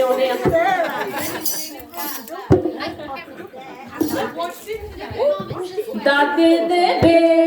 me on there. Da da da da.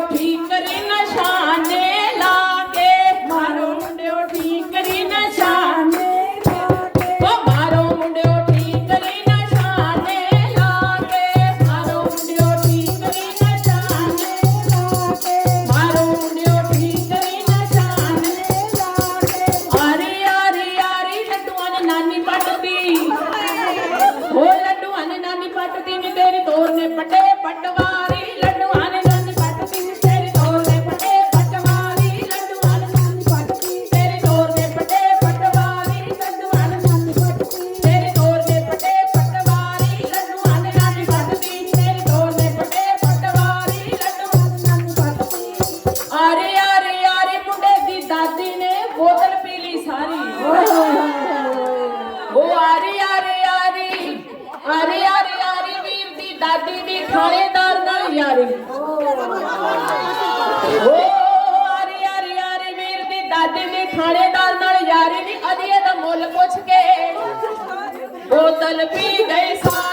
happy नदी ने बोतल पी ली सारी। वो आरी आरी आरी। आरी आरी आरी, वीर दी, दादी दी, थानेदार नाल यारी। ओ आरी आरी आरी, वीर दी, दादी दी, थानेदार नाल यारी नी। अदिए दा मुੱਲ पूछ के बोतल पी गई सारी।